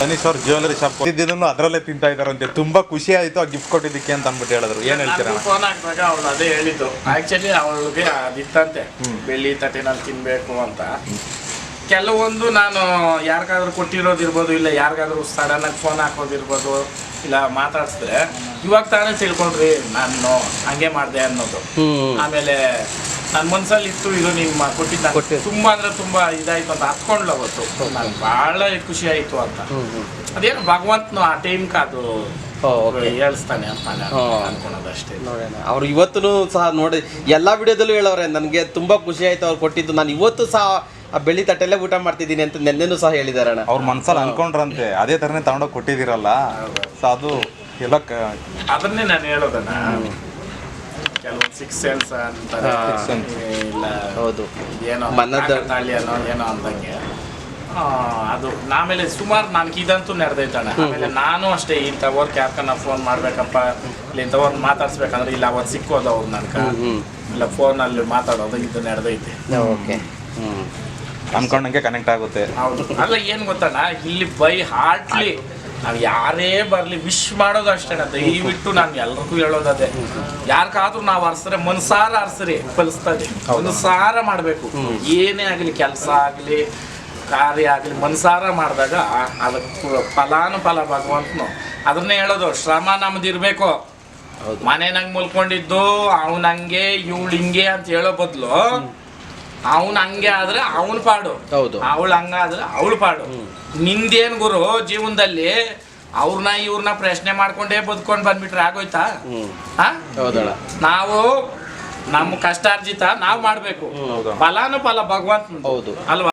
ತನೀಶ್ ಅವ್ರ jewellery shop ಇದ್ದಿದ್ದನ್ನು ಅದರಲ್ಲೇ ತಿಂತಾ ಇದಾರಂತೆ ತುಂಬಾ ಖುಷಿ ಆಯ್ತು ಆ ಗಿಫ್ಟ್ ಕೊಟ್ಟಿದ್ದಕ್ಕೆ ಅಂತ ಅಂದ್ಬಿಟ್ಟು ಹೇಳಿದ್ರು. ಏನ್ ಹೇಳ್ತೀರಾ? ಫೋನ್ ಹಾಕಿದಾಗ ಅವಳು ಅದೇ ಹೇಳಿದ್ದು. ಆಕ್ಚುಲಿ ಅವಳಿಗೆ ಅದಿತ್ತಂತೆ ಬೆಳ್ಳಿ ತಟ್ಟೆನಲ್ಲಿ ತಿನ್ಬೇಕು ಅಂತ. ಕೆಲವೊಂದು ನಾನು ಯಾರಿಗಾದ್ರೂ ಕೊಟ್ಟಿರೋದಿರ್ಬೋದು ಇಲ್ಲ ಯಾರಿಗಾದ್ರೂ ಸಡನ್ ಆಗಿ ಫೋನ್ ಹಾಕೋದಿರ್ಬೋದು ಇಲ್ಲ ಮಾತಾಡ್ಸಿದ್ರೆ ಇವಾಗ ತಾನೇ ತಿಳ್ಕೊಂಡ್ರಿ ನಾನು ಹಂಗೆ ಮಾಡಿದೆ ಅನ್ನೋದು. ಆಮೇಲೆ ನನ್ನ ಮನ್ಸಲ್ಲಿ ಇತ್ತು ಇದು ನಿಮ್ಮ ಕೊಟ್ಟಿದ್ದ. ತುಂಬಾ ಅಂದ್ರೆ ತುಂಬಾ ಇದಾಯ್ತು ಅಂತ ಹತ್ಕೊಂಡ್ಲ ಅವತ್ತು ನಂಗೆ ಬಹಳ ಖುಷಿ ಆಯ್ತು ಅಂತ. ಅದೇನು ಭಗವಂತನು ಆ ಟೈಮ್ ಅದು okay. ಹೇಳ್ಸ್ತಾನೆ ನಾನು. ಅನ್ಕೊಳೋದಷ್ಟೇ. ನೋಡೋಣ. ಅವ್ರು ಇವತ್ತು ಸಹ ನೋಡಿ ಎಲ್ಲಾ ವಿಡಿಯೋದಲ್ಲೂ ಹೇಳವ್ರೆ ನನಗೆ ತುಂಬಾ ಖುಷಿ ಆಯ್ತು ಅವ್ರು ಕೊಟ್ಟಿದ್ದು. ನಾನು ಇವತ್ತು ಸಹ ಆ ಬೆಳ್ಳಿ ತಟ್ಟೆಲ್ಲೇ ಊಟ ಮಾಡ್ತಿದ್ದೀನಿ ಅಂತ ನೆನ್ನೆನೂ ಸಹ ಹೇಳಿದಾರೆ ಅಣ್ಣ. ಅವ್ರ ಮನ್ಸಲ್ಲಿ ಅನ್ಕೊಂಡ್ರಂತೆ. ಅದೇ ತರನೇ ತಗೊಂಡೋಗಿ ಕೊಟ್ಟಿದ್ದೀರಲ್ಲ. ಸೊ ಅದು ಎಲ್ಲ ಕ- ಅದನ್ನೇ ನಾನು ಹೇಳೋದನ್ನ ಕೆಲವೊಂದು ಸಿಕ್ಸ್ ಸೆನ್ಸ್ ಅಂತಾರೆ ಹಾ. Sixth sense. ಇಲ್ಲ ಹೌದು. ಏನೋ ಮನದ- ತಾಳಿ ಅನ್ನೋ ಏನೋ ಅಂದಂಗೆ. ಆ, ಅದು ಆಮೇಲೆ ಸುಮಾರು ನನಗೆ ಇದಂತೂ ನಡೆದೈತಣ್ಣ ಆಮೇಲೆ ನಾನು ಅಷ್ಟೇ ಇಂಥವ್ರಿಗೆ ಯಾಕನ್ನ ಫೋನ್ ಮಾಡ್ಬೇಕಪ್ಪ ಇಲ್ಲಿ ಇಂಥ ಒಂದು ಮಾತಾಡ್ಸ್ಬೇಕಂದ್ರೆ ಇಲ್ಲ ಅವತ್ತು ಸಿಕ್ಕೋದು ಅವ್ರು ನನ್ಕ. ಹ್ಮ್ ಇಲ್ಲ ಫೋನಲ್ಲಿ ಮಾತಾಡೋದು ಇದು ನಡೆದೈತೆ ಓಕೆ. ಹ್ಮ್. ಅನ್ಕೊಂಡಂಗೆ ಕನೆಕ್ಟ್ ಆಗುತ್ತೆ. ಹೌದು. ಅಲ್ಲ ಏನು ಗೊತ್ತಣ್ಣ ಇಲ್ಲಿ ಬೈ ಹಾರ್ಟ್ಲಿ ನಾವು ಯಾರೇ ಬರಲಿ ವಿಶ್ ಮಾಡೋದು ಅಷ್ಟೇ ದಯವಿಟ್ಟು ನಾನು ಎಲ್ರಿಗೂ ಹೇಳೋದು ಅದೇ. ಯಾರಿಗಾದ್ರೂ ನಾವು ಹರ್ಸ್ರೆ ಮನ್ಸಾರ ಹರ್ಸ್ರಿ ಫಲಿಸ್ತದೆ. ಮನ್ಸಾರ ಮಾಡಬೇಕು. ಏನೇ ಆಗಲಿ, ಕೆಲಸ ಆಗಲಿ, ಕಾರ್ಯ ಆಗಲಿ, ಮನ್ಸಾರ ಮಾಡಿದಾಗ ಅದಕ್ಕೆ ಫಲಾನುಫಲ ಭಗವಂತನು ಅದನ್ನೇ ಹೇಳೋದು. ಶ್ರಮ ನಮ್ದು ಇರಬೇಕು. ಹೌದು. ಮನೆನಂಗೆ ಮುಲ್ಕೊಂಡಿದ್ದು, ಅವ್ನು ಹಂಗೆ, ಇವಳು ಹಿಂಗೆ ಅಂತ ಹೇಳೋ ಬದಲು ಅವನ್ ಹಂಗೆ ಆದ್ರೆ ಅವನ ಪಾಡು. ಹೌದು. ಅವಳು ಹಂಗಾದ್ರೆ ಅವಳು ಪಾಡು. ನಿಂದೇನ್ ಗುರು ಜೀವನದಲ್ಲಿ ಅವ್ರನ್ನ ಇವ್ರನ್ನ ಪ್ರಶ್ನೆ ಮಾಡ್ಕೊಂಡೇ ಬದುಕೊಂಡ್ ಬಂದ್ಬಿಟ್ರೆ ಆಗೋಯ್ತಾ? ನಾವು ನಮ್ಮ ಕಷ್ಟಾರ್ಜಿತ ನಾವು ಮಾಡ್ಬೇಕು. ಫಲಾನು ಫಲ ಭಗವಂತ ಹೌದು. ಅಲ್ವಾ?